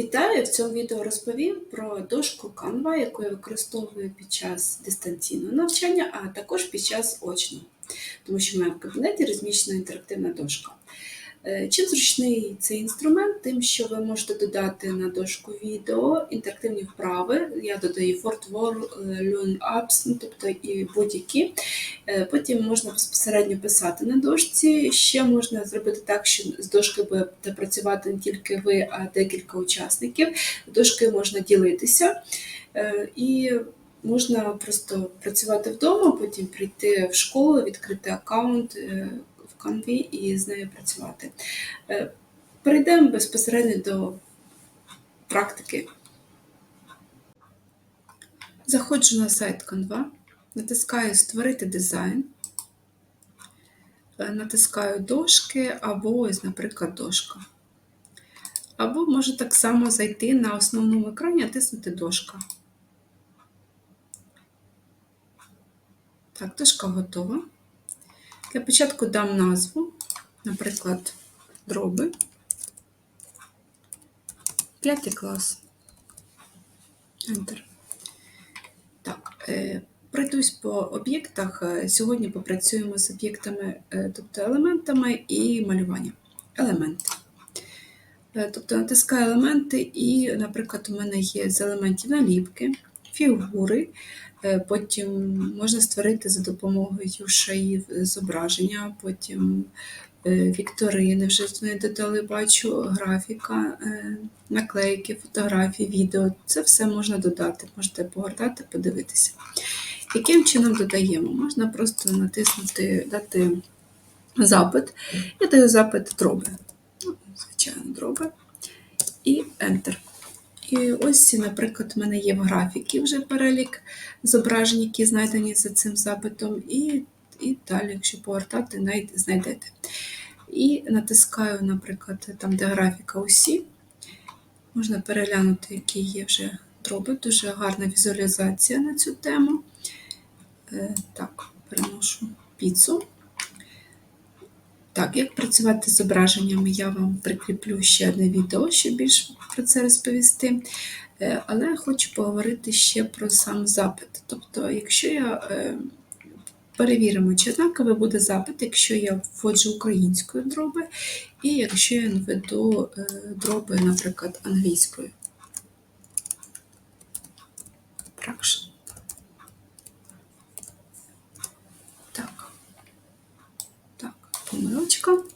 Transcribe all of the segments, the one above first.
Вітаю! В цьому відео розповім про дошку Canva, яку я використовую під час дистанційного навчання, а також під час очного, тому що в в кабінеті розміщена інтерактивна дошка. Е, Чим зручний цей інструмент, тим, що ви можете додати на дошку відео, інтерактивні вправи. Я додаю Fort War, Learn Apps, ну, тобто і будь-які. Е, Потім можна безпосередньо писати на дошці. Ще можна зробити так, що з дошки будете працювати не тільки ви, а декілька учасників. Дошкою можна ділитися. Е, І можна просто працювати вдома, потім прийти в школу, відкрити аккаунт е, Canvі і з нею працювати. Е, Перейдемо безпосередньо до практики. Заходжу на сайт Canva, натискаю Створити дизайн, Е, натискаю дошки або ось, наприклад, дошка. Або можу так само зайти на основному екрані, натиснути дошка. Так, дошка готова. Для початку дам назву, наприклад, дроби. П'ятий клас. Enter. Так, е, пройдусь по об'єктах. Е, Сьогодні попрацюємо з об'єктами, е, тобто елементами і малюванням. Елементи. Тобто натискаю елементи, і, наприклад, у мене є з елементів наліпки, фігури. Е, Потім можна створити за допомогою шаїв зображення, потім е, вікторини, вже додали, бачу, графіка, е, наклейки, фотографії, відео. Це все можна додати. Можете погортати, подивитися. Яким чином додаємо? Можна просто натиснути, дати запит. Я даю запит дроби. Ну, Звичайно, дроби. І Enter. І ось, наприклад, в мене є в графіки вже перелік зображень, які знайдені за цим запитом, і, і далі, якщо повертати, знайдете. І натискаю, наприклад, там, де графіка усі, можна переглянути, які є вже дроби. Дуже гарна візуалізація на цю тему. Е, Так, переношу піцу. Так, як працювати з зображеннями, я вам прикріплю ще одне відео, щоб більше про це розповісти. Е, Але хочу поговорити ще про сам запит. Тобто, якщо я е, перевіримо, чи однаковий буде запит, якщо я вводжу українською дроби, і якщо я введу е, дроби, наприклад, англійською. Fraction. Так. Так, помилочка.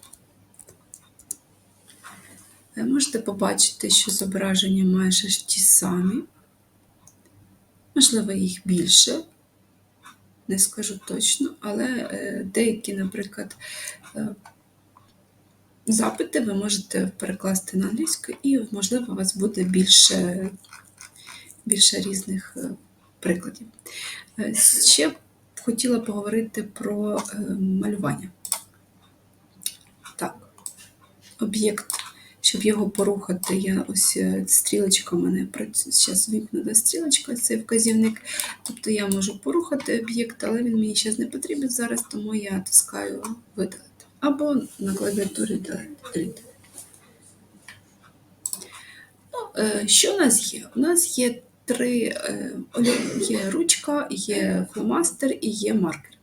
Ви можете побачити, що зображення майже ж ті самі. Можливо, їх більше, не скажу точно, але е, деякі, наприклад, е, запити ви можете перекласти на англійську, і, можливо, у вас буде більше, більше різних е, прикладів. Ще хотіла поговорити про малювання. Так, об'єкт, щоб його порухати, я ось е, стрілочка у мене. Зараз вікна стрілочка, це вказівник. Тобто я можу порухати об'єкт, але він мені зараз не потрібен зараз, тому я натискаю видалити. Або на клавіатурі delete. Ну, е, що у нас є? У нас є три е, є ручка, є фломастер і є маркер.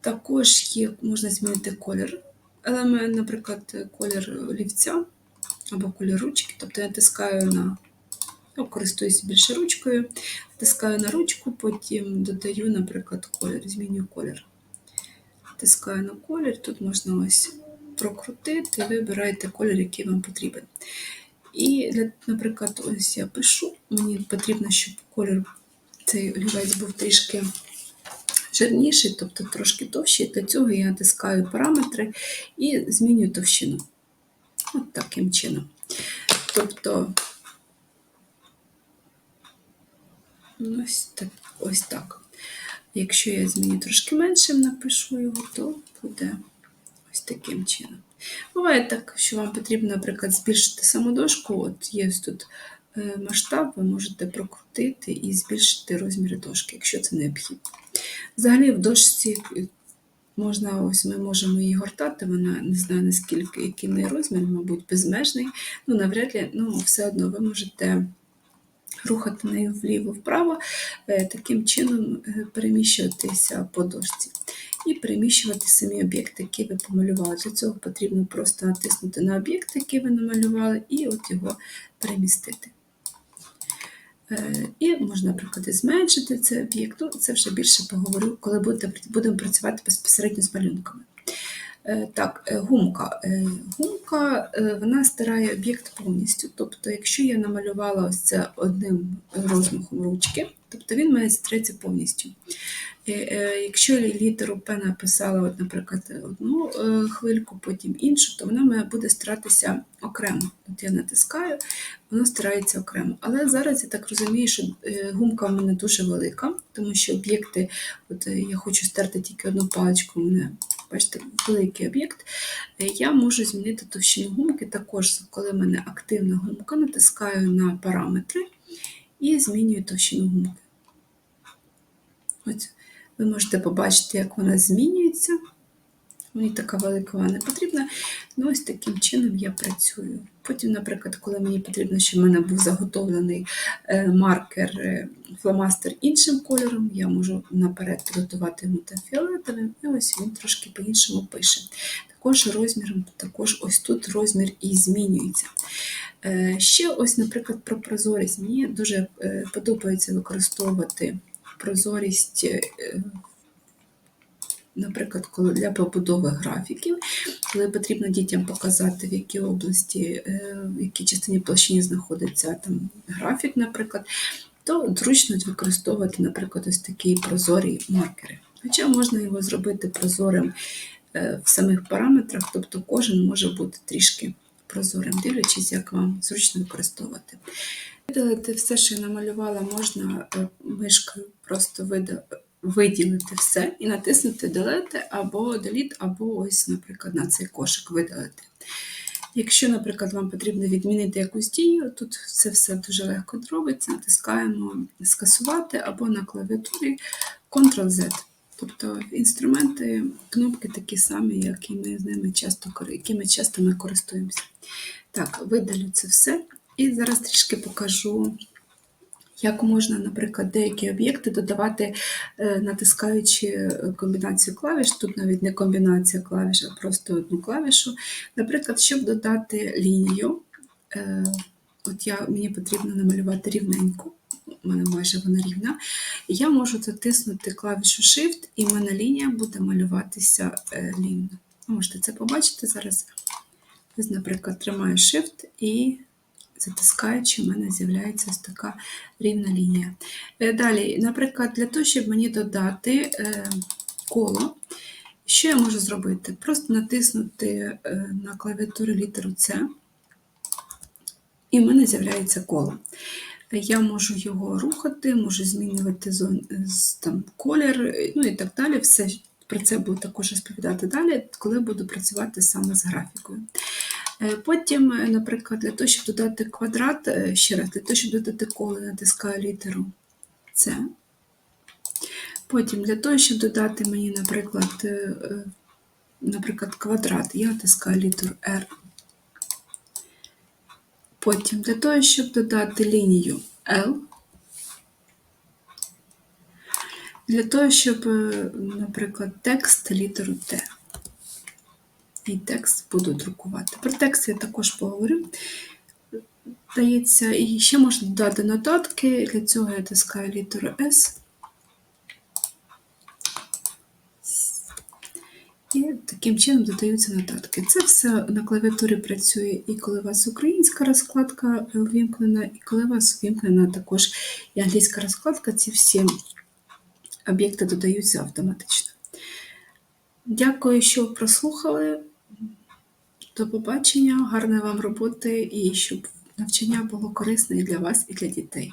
Також є, можна змінити колір елемент, наприклад, колір олівця або колір ручки. Тобто я натискаю на, я користуюся більше ручкою, натискаю на ручку, потім додаю, наприклад, колір, змінюю колір. Натискаю на колір, тут можна ось прокрутити, вибираєте колір, який вам потрібен. І, наприклад, ось я пишу, мені потрібно, щоб колір цей олівець був трішки жирніший, тобто трошки товщий. Для цього я натискаю параметри і змінюю товщину. От таким чином. Тобто, ось так. Ось так. Якщо я зміню трошки меншим, напишу його, то буде ось таким чином. Буває так, що вам потрібно, наприклад, збільшити саму дошку. От є тут е, масштаб, ви можете прокрутити і збільшити розміри дошки, якщо це необхідно. Взагалі в дошці можна, ось ми можемо її гортати, вона не знаю наскільки, який неї розмір, мабуть, безмежний. Ну, навряд ли, ну, все одно ви можете рухати нею вліво-вправо, е, таким чином е, переміщуватися по дошці. І переміщувати самі об'єкти, які ви помалювали. Для цього потрібно просто натиснути на об'єкт, який ви намалювали, і от його перемістити. Е, І можна, наприклад, зменшити цей об'єкт. Ну, Це вже більше поговорю, коли будемо працювати безпосередньо з малюнками. Е, Так, е, гумка. Гумка вона стирає об'єкт повністю. Тобто, якщо я намалювала ось це одним розмахом ручки, тобто він має стретися повністю. Якщо літеру П написала, от, наприклад, одну хвильку, потім іншу, то вона має буде старатися окремо. От я натискаю, воно старається окремо. Але зараз я так розумію, що е, гумка в мене дуже велика, тому що об'єкти, от е, я хочу стерти тільки одну паличку, у мене, бачите, великий об'єкт. Е, Я можу змінити товщину гумки також, коли в мене активна гумка, натискаю на параметри і змінюю товщину гумки. Ось. Ви можете побачити, як вона змінюється. Мені така велика не потрібна. Ну, ось таким чином я працюю. Потім, наприклад, коли мені потрібно, щоб в мене був заготовлений е, маркер, е, фломастер іншим кольором, я можу наперед підготувати йому та фіолетовим, і ось він трошки по-іншому пише. Також розміром, також ось тут розмір і змінюється. Е, Ще ось, наприклад, про прозорість. Мені дуже подобається використовувати прозорість, наприклад, коли для побудови графіків, коли потрібно дітям показати, в якій області, е, в якій частині площині знаходиться там графік, наприклад, то зручно використовувати, наприклад, ось такі прозорі маркери. Хоча можна його зробити прозорим е, в самих параметрах, тобто кожен може бути трішки прозорим, дивлячись, як вам зручно використовувати. Видалити все, що я намалювала, можна е, мишкою просто виділити все і натиснути Delete або Delete, або ось, наприклад, на цей кошик видалити. Якщо, наприклад, вам потрібно відмінити якусь дію, тут це все дуже легко робиться, натискаємо скасувати або на клавіатурі Ctrl-Z. Тобто інструменти, кнопки такі самі, які ми з ними часто, якими часто ми користуємося. Так, видалю це все. І зараз трішки покажу, як можна, наприклад, деякі об'єкти додавати, е, натискаючи е, комбінацію клавіш. Тут навіть не комбінація клавіш, а просто одну клавішу. Наприклад, щоб додати лінію, е, от я, мені потрібно намалювати рівненьку, у мене майже вона рівна. Я можу затиснути клавішу Shift, і в мене лінія буде малюватися рівно. Можете це побачити зараз. Ось, наприклад, тримаю Shift і затискаючи, в мене з'являється ось така рівна лінія. Е, Далі, наприклад, для того, щоб мені додати е, коло, що я можу зробити? Просто натиснути е, на клавіатурі літеру С, і в мене з'являється коло. Я можу його рухати, можу змінювати зон, там, колір, ну і так далі. Все про це буду також розповідати далі, коли буду працювати саме з графікою. Е, Потім, е, наприклад, для того, щоб додати квадрат, е, ще раз, для того, щоб додати коло, натискаю літеру С. Потім для того, щоб додати мені, наприклад, наприклад, квадрат, я натискаю літеру R. Потім для того, щоб додати лінію L. Для того, щоб, наприклад, текст літеру Т. І текст буду друкувати. Про текст я також поговорю. Дається, і ще можна додати нотатки. Для цього я тискаю літеру S. І таким чином додаються нотатки. Це все на клавіатурі працює і коли у вас українська розкладка увімкнена, і коли у вас увімкнена також і англійська розкладка, ці всі об'єкти додаються автоматично. Дякую, що прослухали. До побачення, гарної вам роботи і щоб навчання було корисне і для вас, і для дітей.